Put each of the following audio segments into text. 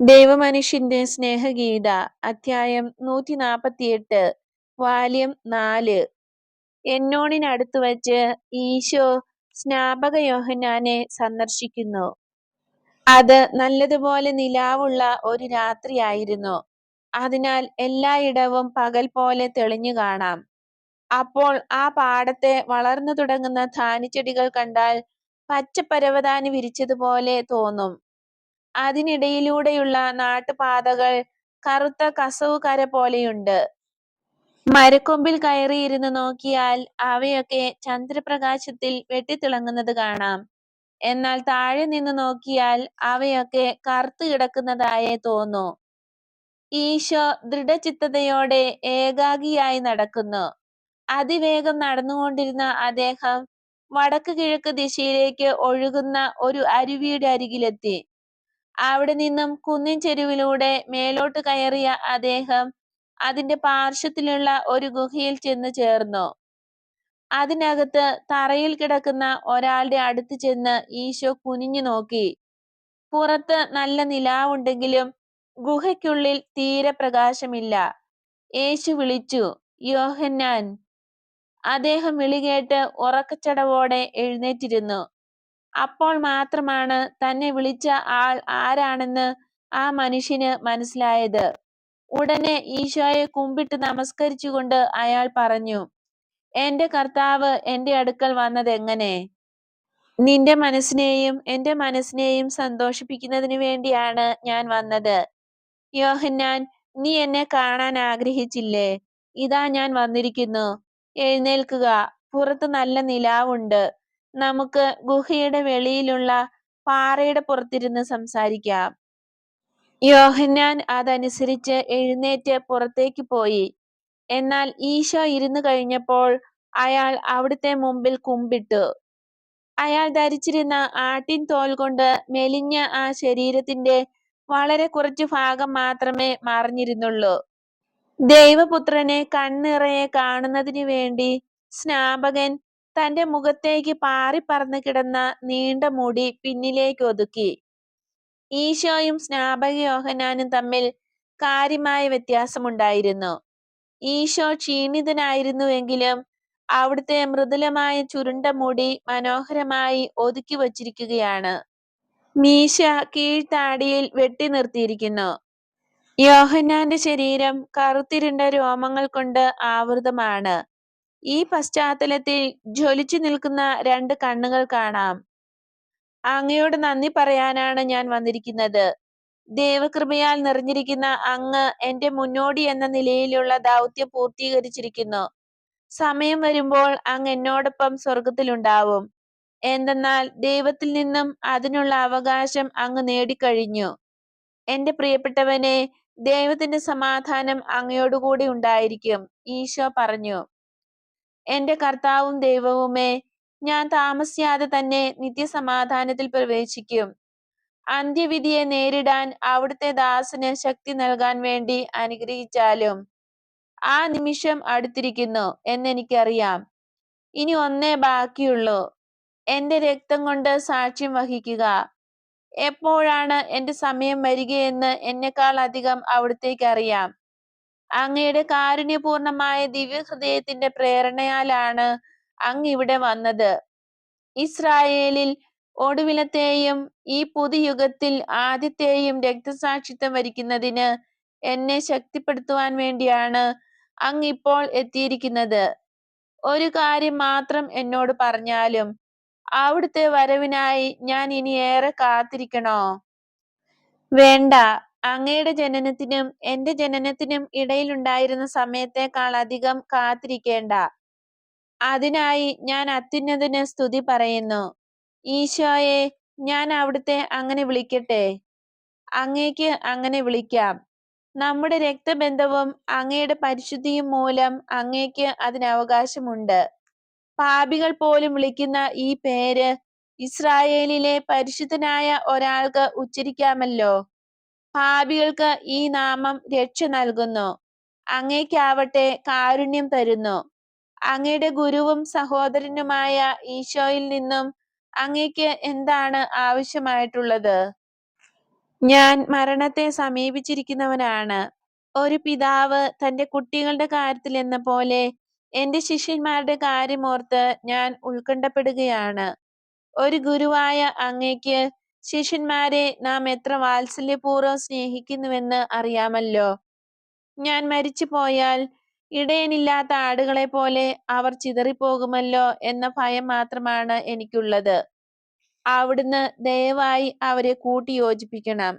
ദൈവമനുഷ്യന്റെ സ്നേഹഗീത അധ്യായം നൂറ്റി നാപ്പത്തിയെട്ട് വാല്യം നാല്. എന്നോണിനടുത്ത് വച്ച് ഈശോ സ്നാപക യോഹന്നാനെ സന്ദർശിക്കുന്നു. അത് നല്ലതുപോലെ നിലാവുള്ള ഒരു രാത്രിയായിരുന്നു. അതിനാൽ എല്ലായിടവും പകൽ പോലെ തെളിഞ്ഞു കാണാം. അപ്പോൾ ആ പാടത്തെ വളർന്നു തുടങ്ങുന്ന ധാന്യച്ചെടികൾ കണ്ടാൽ പച്ചപ്പരവതാനി വിരിച്ചതുപോലെ തോന്നും. അതിനിടയിലൂടെയുള്ള നാട്ടുപാതകൾ കറുത്ത കസവുകര പോലെയുണ്ട്. മരക്കൊമ്പിൽ കയറിയിരുന്ന് നോക്കിയാൽ അവയൊക്കെ ചന്ദ്രപ്രകാശത്തിൽ വെട്ടിത്തിളങ്ങുന്നത് കാണാം. എന്നാൽ താഴെ നിന്ന് നോക്കിയാൽ അവയൊക്കെ കറുത്തു കിടക്കുന്നതായേ തോന്നൂ ഈശോ ദൃഢചിത്തതയോടെ ഏകാഗിയായി നടക്കുന്നു. അതിവേഗം നടന്നുകൊണ്ടിരുന്ന അദ്ദേഹം വടക്ക് കിഴക്ക് ദിശയിലേക്ക് ഒഴുകുന്ന ഒരു അരുവിയുടെ അരികിലെത്തി. അവിടെ നിന്നും കുന്നിൻ ചെരുവിലൂടെ മേലോട്ട് കയറിയ അദ്ദേഹം അതിന്റെ പാർശ്വത്തിലുള്ള ഒരു ഗുഹയിൽ ചെന്ന് ചേർന്നു. അതിനകത്ത് തറയിൽ കിടക്കുന്ന ഒരാളുടെ അടുത്ത് ചെന്ന് ഈശോ കുനിഞ്ഞു നോക്കി. പുറത്ത് നല്ല നിലാവുണ്ടെങ്കിലും ഗുഹയ്ക്കുള്ളിൽ തീരെ പ്രകാശമില്ല. യേശു വിളിച്ചു യോഹന്നാൻ. അദ്ദേഹം വിളികേട്ട് ഉറക്കച്ചടവോടെ എഴുന്നേറ്റിരുന്നു. അപ്പോൾ മാത്രമാണ് തന്നെ വിളിച്ച ആൾ ആരാണെന്ന് ആ മനുഷ്യന് മനസ്സിലായത്. ഉടനെ ഈശോയെ കുമ്പിട്ട് നമസ്കരിച്ചുകൊണ്ട് അയാൾ പറഞ്ഞു എന്റെ കർത്താവ് എന്റെ അടുക്കൽ വന്നത് എങ്ങനെ നിന്റെ മനസ്സിനെയും എന്റെ മനസ്സിനെയും സന്തോഷിപ്പിക്കുന്നതിന് വേണ്ടിയാണ് ഞാൻ വന്നത്. യോഹന്നാൻ നീ എന്നെ കാണാൻ ആഗ്രഹിച്ചില്ലേ? ഇതാ ഞാൻ വന്നിരിക്കുന്നു. എഴുന്നേൽക്കുക. പുറത്ത് നല്ല നിലാവുണ്ട്. നമുക്ക് ഗുഹയുടെ വെളിയിലുള്ള പാറയുടെ പുറത്തിരുന്ന് സംസാരിക്കാം. യോഹന്നാൻ അതനുസരിച്ച് എഴുന്നേറ്റ് പുറത്തേക്ക് പോയി. എന്നാൽ ഈശോ ഇരുന്നു കഴിഞ്ഞപ്പോൾ അയാൾ അവിടുത്തെ മുമ്പിൽ കുമ്പിട്ടു. അയാൾ ധരിച്ചിരുന്ന ആട്ടിൻ തോൽ കൊണ്ട് മെലിഞ്ഞ ആ ശരീരത്തിന്റെ വളരെ കുറച്ചു ഭാഗം മാത്രമേ മറിഞ്ഞിരുന്നുള്ളൂ. ദൈവപുത്രനെ കണ്ണിറയെ കാണുന്നതിനു വേണ്ടി സ്നാപകൻ തന്റെ മുഖത്തേക്ക് പാറിപ്പറന്നു കിടന്ന നീണ്ട മുടി പിന്നിലേക്ക് ഒതുക്കി. ഈശോയും സ്നാപക യോഹനാനും തമ്മിൽ കാര്യമായ വ്യത്യാസമുണ്ടായിരുന്നു. ഈശോ ക്ഷീണിതനായിരുന്നുവെങ്കിലും അവിടുത്തെ മൃദുലമായ ചുരുണ്ട മുടി മനോഹരമായി ഒതുക്കി വച്ചിരിക്കുകയാണ്. മീശ കീഴ്ത്താടിയിൽ വെട്ടി നിർത്തിയിരിക്കുന്നു. യോഹന്നാന്റെ ശരീരം കറുത്തിരുണ്ട രോമങ്ങൾ കൊണ്ട് ആവൃതമാണ്. ഈ പശ്ചാത്തലത്തിൽ ജ്വലിച്ചു നിൽക്കുന്ന രണ്ട് കണ്ണുകൾ കാണാം. അങ്ങയോട് നന്ദി പറയാനാണ് ഞാൻ വന്നിരിക്കുന്നത്. ദൈവകൃപയാൽ നിറഞ്ഞിരിക്കുന്ന അങ്ങ് എന്റെ മുന്നോടി എന്ന നിലയിലുള്ള ദൗത്യം പൂർത്തീകരിച്ചിരിക്കുന്നു. സമയം വരുമ്പോൾ അങ്ങ് എന്നോടൊപ്പം സ്വർഗത്തിലുണ്ടാവും എന്തെന്നാൽ ദൈവത്തിൽ നിന്നും അതിനുള്ള അവകാശം അങ്ങ് നേടിക്കഴിഞ്ഞു. എന്റെ പ്രിയപ്പെട്ടവനെ ദൈവത്തിന്റെ സമാധാനം അങ്ങയോടുകൂടി ഉണ്ടായിരിക്കും ഈശോ പറഞ്ഞു. എന്റെ കർത്താവും ദൈവവുമേ ഞാൻ താമസിയാതെ തന്നെ നിത്യസമാധാനത്തിൽ പ്രവേശിക്കും. അന്ത്യവിധിയെ നേരിടാൻ അവിടുത്തെ ദാസന് ശക്തി നൽകാൻ വേണ്ടി അനുഗ്രഹിച്ചാലും ആ നിമിഷം അടുത്തിരിക്കുന്നു എന്നെനിക്കറിയാം. ഇനി ഒന്നേ ബാക്കിയുള്ളൂ. എന്റെ രക്തം കൊണ്ട് സാക്ഷ്യം വഹിക്കുക. എപ്പോഴാണ് എന്റെ സമയം വരികയെന്ന് എന്നെക്കാൾ അധികം അവിടത്തേക്ക് അറിയാം. അങ്ങയുടെ കാരുണ്യപൂർണമായ ദിവ്യഹൃദയത്തിന്റെ പ്രേരണയാലാണ് അങ്ങ് ഇവിടെ വന്നത്. ഇസ്രായേലിൽ ഒടുവിലത്തെയും ഈ പുതുയുഗത്തിൽ ആദ്യത്തെയും രക്തസാക്ഷിത്വം വരിക്കുന്നതിന് എന്നെ ശക്തിപ്പെടുത്തുവാൻ വേണ്ടിയാണ് അങ്ങ് ഇപ്പോൾ എത്തിയിരിക്കുന്നത്. ഒരു കാര്യം മാത്രം എന്നോട് പറഞ്ഞാലും അവിടുത്തെ വരവിനായി ഞാൻ ഇനി ഏറെ കാത്തിരിക്കണോ? വേണ്ട. അങ്ങയുടെ ജനനത്തിനും എന്റെ ജനനത്തിനും ഇടയിലുണ്ടായിരുന്ന സമയത്തേക്കാൾ അധികം കാത്തിരിക്കേണ്ട. അതിനായി ഞാൻ അത്യുന്നതിന് സ്തുതി പറയുന്നു. ഈശോയെ ഞാൻ അവിടുത്തെ അങ്ങനെ വിളിക്കട്ടെ? അങ്ങേക്ക് അങ്ങനെ വിളിക്കാം. നമ്മുടെ രക്തബന്ധവും അങ്ങയുടെ പരിശുദ്ധിയും മൂലം അങ്ങേക്ക് അതിന് അവകാശമുണ്ട് പാപികൾ പോലും വിളിക്കുന്ന ഈ പേര് ഇസ്രായേലിലെ പരിശുദ്ധനായ ഒരാൾക്ക് ഉച്ചരിക്കാമല്ലോ? പാപികൾക്ക് ഈ നാമം രക്ഷ നൽകുന്നു. അങ്ങേക്കാവട്ടെ കാരുണ്യം തരുന്നു. അങ്ങയുടെ ഗുരുവും സഹോദരനുമായ ഈശോയിൽ നിന്നും അങ്ങേക്ക് എന്താണ് ആവശ്യമായിട്ടുള്ളത്? ഞാൻ മരണത്തെ സമീപിച്ചിരിക്കുന്നവനാണ്. ഒരു പിതാവ് തന്റെ കുട്ടികളുടെ കാര്യത്തിൽ എന്ന പോലെ എന്റെ ശിഷ്യന്മാരുടെ കാര്യമോർത്ത് ഞാൻ ഉത്കണ്ഠപ്പെടുകയാണ്. ഒരു ഗുരുവായ അങ്ങേക്ക് ശിഷ്യന്മാരെ നാം എത്ര വാത്സല്യപൂർവം സ്നേഹിക്കുന്നുവെന്ന് അറിയാമല്ലോ. ഞാൻ മരിച്ചു പോയാൽ ഇടയനില്ലാത്ത ആടുകളെ പോലെ അവർ ചിതറിപ്പോകുമല്ലോ എന്ന ഭയം മാത്രമാണ് എനിക്കുള്ളത്. അവിടുന്ന് ദയവായി അവരെ കൂട്ടി യോജിപ്പിക്കണം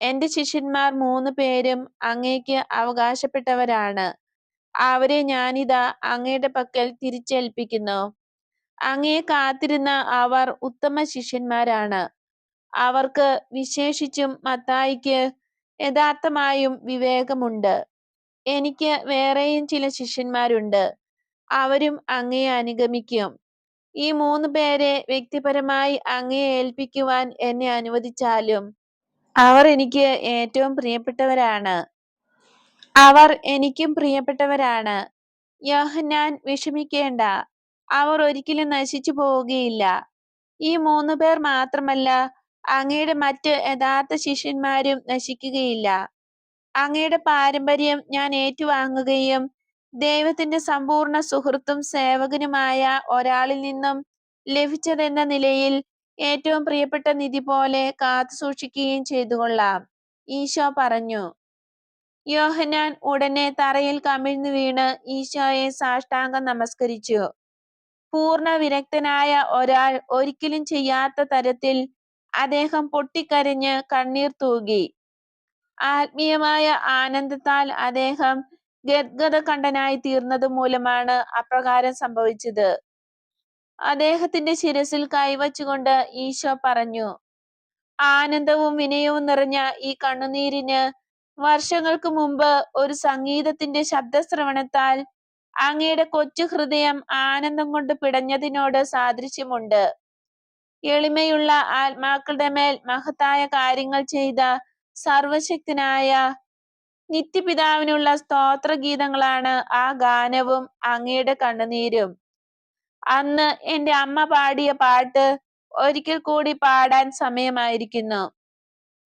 എന്റെ ശിഷ്യന്മാർ മൂന്ന് പേരും അങ്ങേക്ക് അവകാശപ്പെട്ടവരാണ്. അവരെ ഞാനിതാ അങ്ങയുടെ പക്കൽ തിരിച്ചേൽപ്പിക്കുന്നു. അങ്ങയെ കാത്തിരുന്ന അവർ ഉത്തമ ശിഷ്യന്മാരാണ്. അവർക്ക് വിശേഷിച്ചും മത്തായിക്ക് യഥാർത്ഥമായും വിവേകമുണ്ട്. എനിക്ക് വേറെയും ചില ശിഷ്യന്മാരുണ്ട്. അവരും അങ്ങയെ അനുഗമിക്കും. ഈ മൂന്ന് പേരെ വ്യക്തിപരമായി അങ്ങയെ ഏൽപ്പിക്കുവാൻ എന്നെ അനുവദിച്ചാലും അവർ എനിക്ക് ഏറ്റവും പ്രിയപ്പെട്ടവരാണ്. അവർ എനിക്കും പ്രിയപ്പെട്ടവരാണ്. യോഹന്നാൻ വിഷമിക്കേണ്ട. അവർ ഒരിക്കലും നശിച്ചു പോവുകയില്ല. ഈ മൂന്ന് പേർ മാത്രമല്ല അങ്ങയുടെ മറ്റ് യഥാർത്ഥ ശിഷ്യന്മാരും നശിക്കുകയില്ല. അങ്ങയുടെ പാരമ്പര്യം ഞാൻ ഏറ്റുവാങ്ങുകയും ദൈവത്തിന്റെ സമ്പൂർണ സുഹൃത്തും സേവകനുമായ ഒരാളിൽ നിന്നും ലഭിച്ചതെന്ന നിലയിൽ ഏറ്റവും പ്രിയപ്പെട്ട നിധി പോലെ കാത്തു സൂക്ഷിക്കുകയും ചെയ്തുകൊള്ളാം. ഈശോ പറഞ്ഞു യോഹനാൻ ഉടനെ തറയിൽ കമിഴ്ന്നു വീണ് ഈശോയെ സാഷ്ടാംഗം നമസ്കരിച്ചു. പൂർണ വിരക്തനായ ഒരാൾ ഒരിക്കലും ചെയ്യാത്ത തരത്തിൽ അദ്ദേഹം പൊട്ടിക്കരഞ്ഞ് കണ്ണീർ തൂകി. ആത്മീയമായ ആനന്ദത്താൽ അദ്ദേഹം ഗദ്ഗത കണ്ഠനായി തീർന്നത് മൂലമാണ് അപ്രകാരം സംഭവിച്ചത്. അദ്ദേഹത്തിന്റെ ശിരസിൽ കൈവച്ചുകൊണ്ട് ഈശോ പറഞ്ഞു ആനന്ദവും വിനയവും നിറഞ്ഞ ഈ കണ്ണുനീരിന് വർഷങ്ങൾക്ക് മുമ്പ് ഒരു സംഗീതത്തിന്റെ ശബ്ദശ്രവണത്താൽ അങ്ങയുടെ കൊച്ചു ഹൃദയം ആനന്ദം കൊണ്ട് പിടഞ്ഞതിനോട് സാദൃശ്യമുണ്ട്. എളിമയുള്ള ആത്മാക്കളുടെ മേൽ മഹത്തായ കാര്യങ്ങൾ ചെയ്ത സർവശക്തനായ നിത്യപിതാവിനുള്ള സ്തോത്രഗീതങ്ങളാണ് ആ ഗാനവും അങ്ങയുടെ കണ്ണുനീരും. അന്ന് എന്റെ അമ്മ പാടിയ പാട്ട് ഒരിക്കൽ കൂടി പാടാൻ സമയമായിരിക്കുന്നു.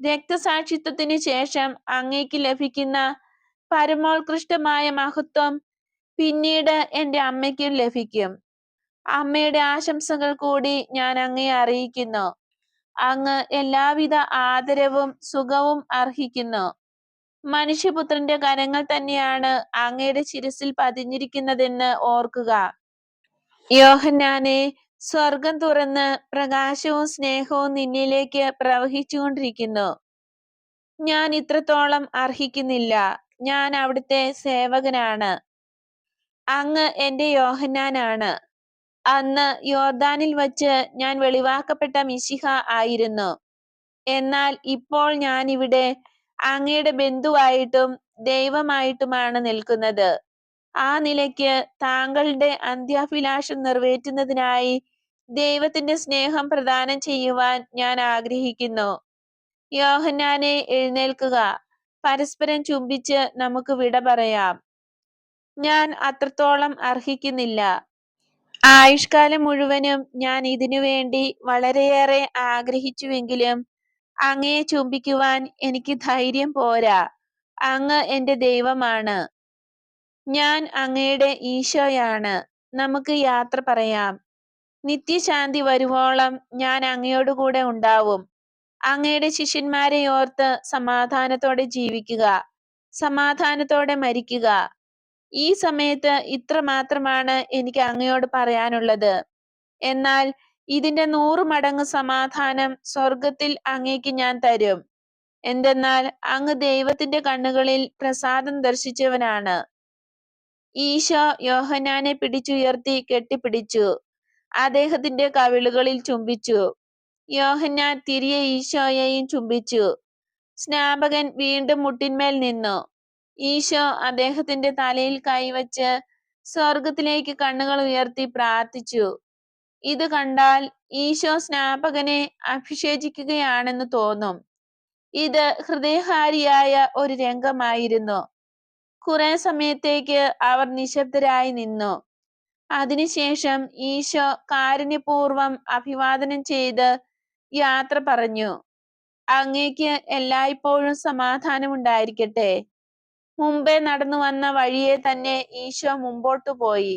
രക്തസാക്ഷിത്വത്തിന് ശേഷം അങ്ങേക്ക് ലഭിക്കുന്ന പരമോത്കൃഷ്ടമായ മഹത്വം പിന്നീട് എന്റെ അമ്മയ്ക്കും ലഭിക്കും. അമ്മയുടെ ആശംസകൾ കൂടി ഞാൻ അങ്ങയെ അറിയിക്കുന്നു. അങ്ങ് എല്ലാവിധ ആദരവും സുഖവും അർഹിക്കുന്നു. മനുഷ്യപുത്രന്റെ കരങ്ങൾ തന്നെയാണ് അങ്ങയുടെ ശിരസിൽ പതിഞ്ഞിരിക്കുന്നതെന്ന് ഓർക്കുക. യോഹന്നാനെ സ്വർഗം തുറന്ന് പ്രകാശവും സ്നേഹവും നിന്നിലേക്ക് പ്രവഹിച്ചുകൊണ്ടിരിക്കുന്നു. ഞാൻ ഇത്രത്തോളം അർഹിക്കുന്നില്ല. ഞാൻ അവിടുത്തെ സേവകനാണ്. അങ്ങ് എന്റെ യോഹന്നാനാണ്. അന്ന് യോർദാനിൽ വച്ച് ഞാൻ വെളിവാക്കപ്പെട്ട മിശിഹ ആയിരുന്നു. എന്നാൽ ഇപ്പോൾ ഞാൻ ഇവിടെ അങ്ങയുടെ ബന്ധുവായിട്ടും ദൈവമായിട്ടുമാണ് നിൽക്കുന്നത്. ആ നിലയ്ക്ക് താങ്കളുടെ അന്ത്യാഭിലാഷം നിറവേറ്റുന്നതിനായി ദൈവത്തിന്റെ സ്നേഹം പ്രദാനം ചെയ്യുവാൻ ഞാൻ ആഗ്രഹിക്കുന്നു. യോഹന്നാനെ എഴുന്നേൽക്കുക. പരസ്പരം ചുംബിച്ച് നമുക്ക് വിട പറയാം. ഞാൻ അത്രത്തോളം അർഹിക്കുന്നില്ല. ആയുഷ്കാലം മുഴുവനും ഞാൻ ഇതിനു വേണ്ടി വളരെയേറെ ആഗ്രഹിച്ചുവെങ്കിലും അങ്ങയെ ചുംബിക്കുവാൻ എനിക്ക് ധൈര്യം പോരാ. അങ്ങ് എന്റെ ദൈവമാണ്. ഞാൻ അങ്ങയുടെ ഈശോയാണ്. നമുക്ക് യാത്ര പറയാം. നിത്യശാന്തി വരുവോളം ഞാൻ അങ്ങയോടുകൂടെ ഉണ്ടാവും. അങ്ങയുടെ ശിഷ്യന്മാരെ ഓർത്ത് സമാധാനത്തോടെ ജീവിക്കുക. സമാധാനത്തോടെ മരിക്കുക. ഈ സമയത്ത് ഇത്ര മാത്രമാണ് എനിക്ക് അങ്ങയോട് പറയാനുള്ളത്. എന്നാൽ ഇതിന്റെ നൂറ് മടങ്ങ് സമാധാനം സ്വർഗത്തിൽ അങ്ങേക്ക് ഞാൻ തരും. എന്തെന്നാൽ അങ്ങ് ദൈവത്തിന്റെ കണ്ണുകളിൽ പ്രസാദം ദർശിച്ചവനാണ്. ഈശോ യോഹനാനെ പിടിച്ചുയർത്തി കെട്ടിപ്പിടിച്ചു. അദ്ദേഹത്തിന്റെ കവിളുകളിൽ ചുംബിച്ചു. യോഹന്നാൻ തിരിയെ ഈശോയെയും ചുംബിച്ചു. സ്നാപകൻ വീണ്ടും മുട്ടിന്മേൽ നിന്നു. ഈശോ അദ്ദേഹത്തിന്റെ തലയിൽ കൈവച്ച് സ്വർഗത്തിലേക്ക് കണ്ണുകൾ ഉയർത്തി പ്രാർത്ഥിച്ചു. ഇത് കണ്ടാൽ ഈശോ സ്നാപകനെ അഭിഷേചിക്കുകയാണെന്ന് തോന്നും. ഇത് ഹൃദയഹാരിയായ ഒരു രംഗമായിരുന്നു. കുറെ സമയത്തേക്ക് അവർ നിശബ്ദരായി നിന്നു. അതിനുശേഷം ഈശോ കാരുണ്യപൂർവം അഭിവാദനം ചെയ്ത് യാത്ര പറഞ്ഞു. അങ്ങേക്ക് എല്ലായ്പ്പോഴും സമാധാനം ഉണ്ടായിരിക്കട്ടെ മുമ്പേ നടന്നു വന്ന വഴിയെ തന്നെ ഈശോ മുമ്പോട്ടു പോയി.